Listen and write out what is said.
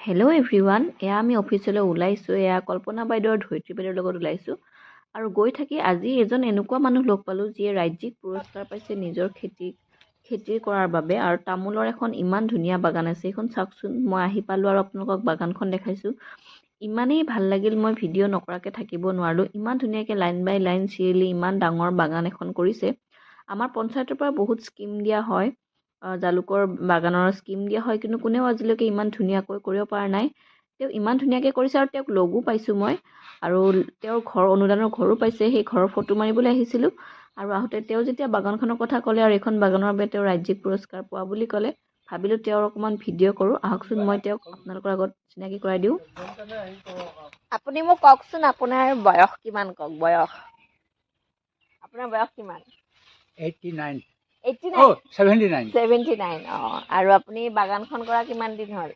Hello everyone এয়া আমি অফিচলৈ ওলাইছোঁ এয়া কল্পনা বাইদেউ আৰু ধৰিত্ৰী বাইদেউৰ লগত ওলাইছোঁ। আৰু গৈ থাকি আজি এজন এনেকুৱা মানুহ লগ পালোঁ যিয়ে ৰাজ্যিক পুৰস্কাৰ পাইছে নিজৰ খেতি খেতি কৰাৰ বাবে। আৰু তামোলৰ এখন ইমান ধুনীয়া বাগান আছে এইখন চাওকচোন মই আহি পালোঁ আৰু আপোনালোকক বাগানখন দেখাইছোঁ। ইমানেই ভাল লাগিল মই ভিডিঅ' নকৰাকৈ থাকিব নোৱাৰিলোঁ। ইমান ধুনীয়াকৈ লাইন বাই লাইন চিৰিলি ইমান ডাঙৰ বাগান এখন কৰিছে। আমাৰ পঞ্চায়তৰ পৰা বহুত স্কীম দিয়া হয়। জালুকৰ বাগানৰ স্কীম দিয়া হয় কিন্তু কোনেও আজিলৈকে ইমান ধুনীয়াকৈ কৰিব পৰা নাই। তেওঁ ইমান ধুনীয়াকৈ কৰিছে আৰু তেওঁক লগো পাইছোঁ মই। আৰু তেওঁৰ ঘৰ অনুদানৰ ঘৰো পাইছে সেই ঘৰৰ ফটো মাৰিবলৈ আহিছিলোঁ। আৰু আহোঁতে তেওঁ যেতিয়া বাগানখনৰ কথা ক'লে আৰু এইখন বাগানৰ বাবে তেওঁ ৰাজ্যিক পুৰস্কাৰ পোৱা বুলি ক'লে ভাবিলোঁ তেওঁৰ অকণমান ভিডিঅ' কৰোঁ। আহকচোন মই তেওঁক আপোনালোকৰ আগত চিনাকি কৰাই দিওঁ। আপুনি মোক কওকচোন আপোনাৰ বয়স কিমান কওক? বয়স। আপোনাৰ বয়স কিমান? Eighty nine eighty seventy nine seventy nine অঁ আৰু আপুনি বাগানখন কৰা কিমান দিন হ'ল?